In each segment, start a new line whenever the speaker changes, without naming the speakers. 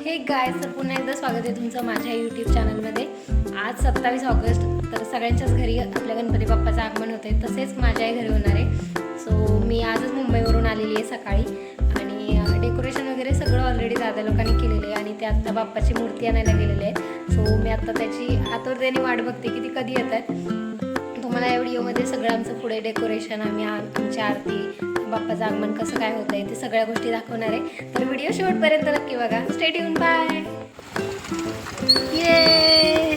हे गायचं पुन्हा एकदा स्वागत आहे तुमचं माझ्या यूट्यूब चॅनलमध्ये आज सत्तावीस ऑगस्ट तर सगळ्यांच्याच घरी आपल्या गणपती बाप्पाचं आगमन होते तसेच माझ्याही घरी होणार आहे. सो मी आजच मुंबईवरून आलेली आहे सकाळी. आणि डेकोरेशन वगैरे सगळं ऑलरेडी दादा लोकांनी केलेलं आहे आणि ते आत्ता बाप्पाची मूर्ती आणायला गेलेली आहे सो मी आत्ता त्याची आतुरतेने वाट बघते की ती कधी येत आहे तुम्हाला या व्हिडिओमध्ये सगळं आमचं पुढे डेकोरेशन आम्ही आ- आमची आरती बाप्पाचं आगमन कसं काय होतं आहे ते सगळ्या गोष्टी दाखवणार आहे. तर व्हिडिओ शेवटपर्यंत नक्की बघा. स्टेट येऊन बाय ये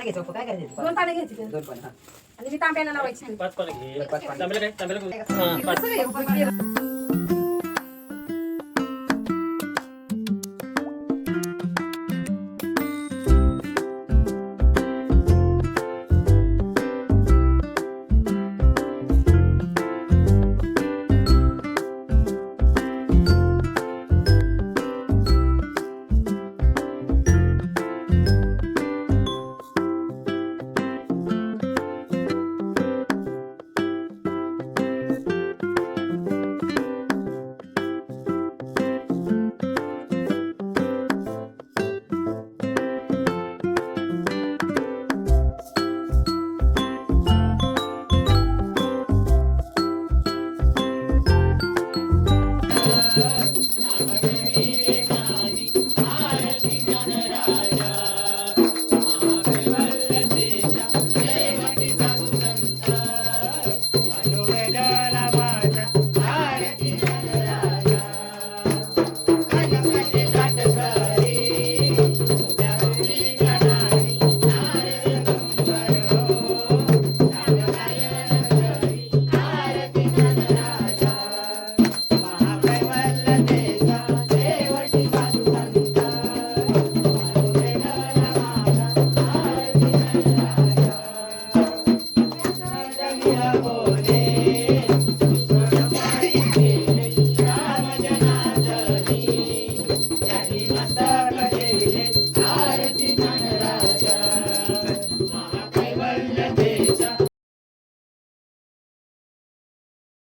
पाणी घ्यायचं काय करायचं
दोन पाणी घ्यायची
दोन पाणी हा.
आणि मी तांब्याला लावायची.
पाच पानं घे. तांब्याला काय? तांब्याला हा, पाच
कसं हे?